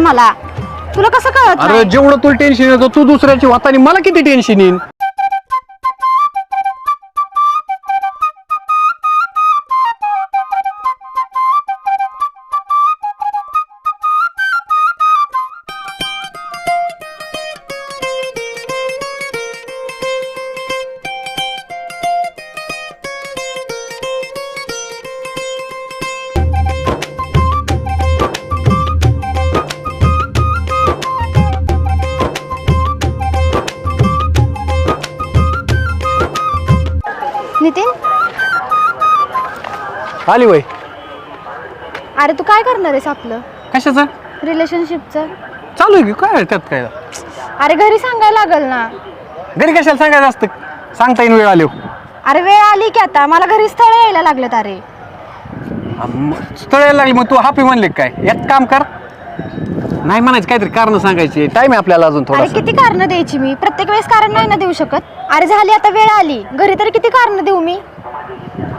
मला तुला कसं कळत अरे नाही? जेवढं तुला टेन्शन येतं तू दुसऱ्याची वातानी मला किती टेन्शन येईन नितीन आली वय. अरे तू काय करणार आहेस आपलं? कशाचं? रिलेशनशिपचं चालू आहे की काय त्यात काय? अरे घरी सांगायला लागल ना. घरी कशाला सांगायचं असतं? सांगता येईन वेळ आली अरे वेळ आली की आता. मला घरी स्थळ यायला लागलेत अरे. स्थळ यायला लागली मग तू हापी म्हणले काय? एक काम कर. नाही म्हणायचं काहीतरी कारण सांगायची. टाइम आहे आपल्याला अजून अरे थोडा किती कारण द्यायची मी? प्रत्येक वेळेस कारण नाही ना देऊ शकत. अरे झाली आता वेळ आली. घरी तरी किती कारण देऊ मी?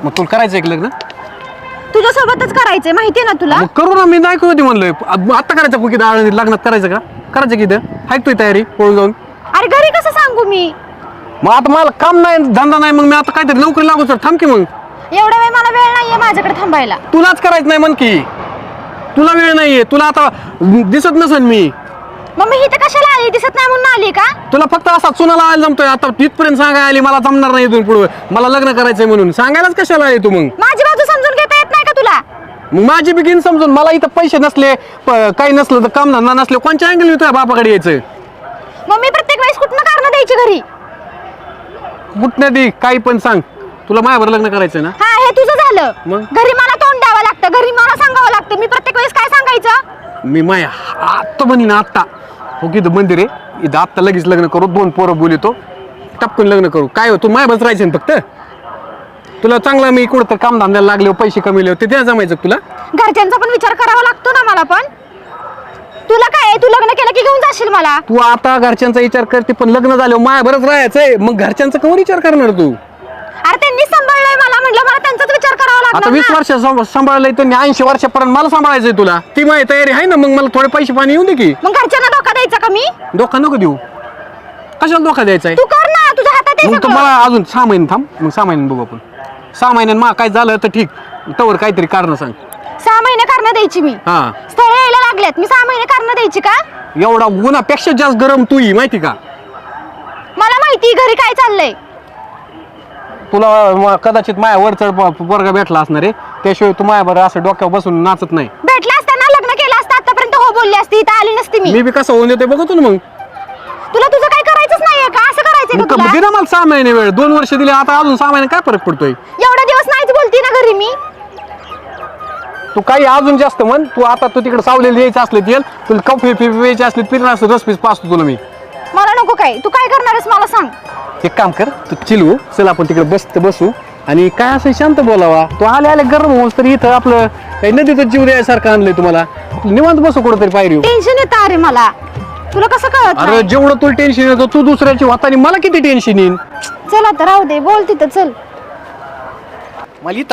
मग तुला करायचं एक लग्न? तुझ्या सोबतच करायचंय माहितीये ना तुला? मग करू ना मी नाही कधी म्हणलोय. आ- आता करायचं की दाळ लग्नात करायचं का? करायचं की इथं? तुझी तयारी पळून जाऊन. अरे घरी कसं सांगू मी? मग आता मला काम नाही धंदा नाही मग मी आता काहीतरी नोकरी लागू सर थांब की मग. एवढा वेळ मला वेळ नाहीये माझ्याकडे थांबायला. तुलाच करायचं नाही म्हण की. तुला वेळ नाहीये. तुला आता दिसत नसेल मी. मग मी इथे कशाला आली? दिसत नाही म्हणून आली का? तुला फक्त असा चुनाला आयला जमतोय. आता तिथपर्यंत सांगायला आली मला जमणार नाही इथून पुढे. मला लग्न करायचंय म्हणून. सांगायलाच कशाला आली तू मग? माझी बाजू समजून घेता येत नाही का तुला? मग माझी बिगिन समजून. मला इथं पैसे नसले प- काही नसलं तर काम धंदा नसले कोणच्या अँगल मी तुझ्या बापाकडे यायचं मग मी प्रत्येक वेळेस कुठनं कारण द्यायची घरी? कुठनं दे काही पण सांग. तुला माझ्यावर लग्न करायचंय ना? हा हे तुझं झालं. मग? घरी मला तोंड द्यावं लागतं घरी मला सांगावं लागतं मी प्रत्येक वेळेस काय सांगायचं मी माया आत्ता ना आत्ता. हो की मंदिर आहे. इथं आत्ता लगेच लग्न करू दोन पोरं बोलितो. टपकन लग्न करू. काय हो तू माय बस राहायचं ना फक्त? तुला चांगला मी कुठं तर काम धंद्याला लागले पैसे कमीले ते त्या जमायचं का तुला? घरच्यांचा पण विचार करावा लागतो ना मला पण. तुला काय आहे? तू लग्न केलं की घेऊन जाशील मला? तू आता घरच्यांचा विचार करते पण लग्न झालं माया बरंच राहायचंय. मग घरच्यांचा कवर विचार करणार तू? अरे त्यांनी सांभाळलंय मला. म्हटलं मला आता वीस. वर्ष सं- सांभाळलंय तर ऐंशी वर्षापर्यंत मला सांभाळायचंय तुला. ती माझी तयारी आहे ना मग मला थोडे पैसे पाणी येऊ दे की. मग घरच्यांना धोका द्यायचा का मी? धोका नको देऊ. कशाला धोका द्यायचा आहे तू कर ना तुझ्या हातात आहे मग तर सगळं. मला अजून सहा महिने थांब मग सहा महिन्यात बघू आपण. सहा महिन्यात मा काय झालं तर ठीक तवर काहीतरी कारण सांग. सहा महिने कारण द्यायची मी. हा. स्थळ यायला लागल्यात मी सहा महिने कारण द्यायची का? एवढा उन्हापेक्षा जास्त गरम तू ही माहिती का? मला माहिती घरी काय चाललंय? तुला म- कदाचित माया वर चढ वर्ग भेटला असणार आहे. त्याशिवाय तू माया बरं असं डोक्यावर बसून नाचत नाही. भेटला असताना लग्न केलं असतं आतापर्यंत हो बोलली असती इथं आली नसती मी. मी बी कसं होऊन येते बघतो ना मग. तुला तुझं काय करायचंच नाहीये का? असं करायचंय मग का क- तुला? दे ना मला सहा महिने वेळ. दोन वर्ष दिले आता अजून सहा महिने काय फरक पडतोय? एवढा दिवस नाहीच बोलती ना घरी मी. तू काही अजून जास्त म्हण. तू आता तू तिकडे सावलेली यायचं असले तेल तुला कॉफी पी प्यायची असली पिरणार असं रस पीस पाचतो तुला मी. मला नको काय तू काय करणार आहेस मला सांग. एक काम कर तू चिलवू चल आपण तिकडे बस बसू. आणि काय असं शांत बोलावा. तू आले आले गरम होस तर इथं आपलं काही नदीचं जीव द्यायसारखं आणलंय तुम्हाला. निवांत बसू कुठंतरी पायरी टेन्शन येतं अरे मला. तुला कसं कळत? अरे? जेवढं तुला टेन्शन येतं तू दुसऱ्याची वातानी मला किती टेन्शन येईन? चल आता राहू दे बोल तिथं चल. मला इथं